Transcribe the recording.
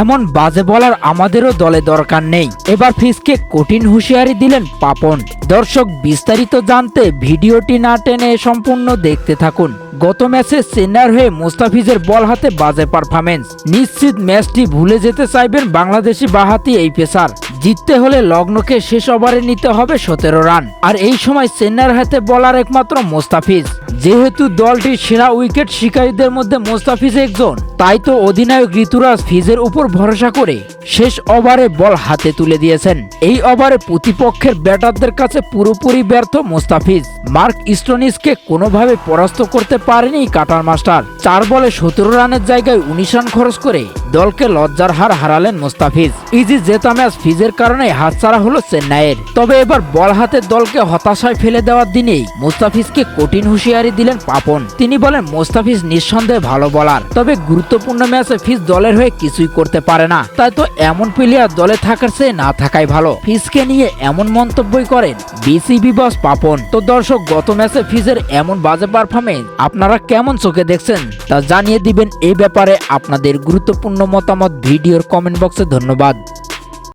এমন বাজে বলার আমাদেরও দলে দরকার নেই। এবার ফিজকে কঠিন হুঁশিয়ারি দিলেন পাপন। দর্শক বিস্তারিত জানতে ভিডিওটি না টেনে সম্পূর্ণ দেখতে থাকুন। গত ম্যাচে চেন্নাইয়ের হয়ে মুস্তাফিজের বল হাতে বাজে পারফরমেন্স নিশ্চিত ম্যাচটি ভুলে যেতে চাইবেন বাংলাদেশি বাহাতি এই পেসার। জিততে হলে লগ্নকে শেষ ওভারে নিতে হবে সতেরো রান। আর এই সময় চেন্নাইয়ের হাতে বলার একমাত্র মোস্তাফিজ। যেহেতু দলটির সেরা উইকেট শিকারীদের মধ্যে মোস্তাফিজ একজন, তাই তো অধিনায়ক ঋতুরাজ ফিজের উপর ভরসা করে শেষ ওভারে বল হাতে তুলে দিয়েছেন। এই ওভারে প্রতিপক্ষের ব্যাটারদের কাছে পুরোপুরি ব্যর্থ মোস্তাফিজ। মার্ক স্টোনিসকে কোনোভাবে পরাস্ত করতে পারেনি কাটার মাস্টার। চার বলে সতেরো রানের জায়গায় উনিশ রান খরচ করে দলকে লজ্জার হার হারালেন মোস্তাফিজ। ইজি জেতা ম্যাচ ফিজের কারণে হাতছাড়া হলো চেন্নাইয়ের। তবে এবার বল হাতে দলকে হতাশায় ফেলে দেওয়ার দিনেই মোস্তাফিজকে কঠিন হুঁশিয়ারি দিলেন পাপন। তিনি বলেন মোস্তাফিজ নিঃসন্দেহে ভালো বলার তবে গুরুত্বপূর্ণ ম্যাচে ফিজ দলের হয়ে কিছুই করতে পারে না। তাই তো এমন প্লেয়ার দলে থাকার চেয়ে না থাকাই ভালো। ফিজকে নিয়ে এমন মন্তব্যই করেন বিসিবি বস পাপন। তো দর্শক, গত ম্যাচে ফিজের এমন বাজে পারফরমেন্স আপনারা কেমন চোখে দেখছেন তা জানিয়ে দিবেন। এই ব্যাপারে আপনাদের গুরুত্বপূর্ণ মতামত ভিডিওর কমেন্ট বক্সে ধন্যবাদ।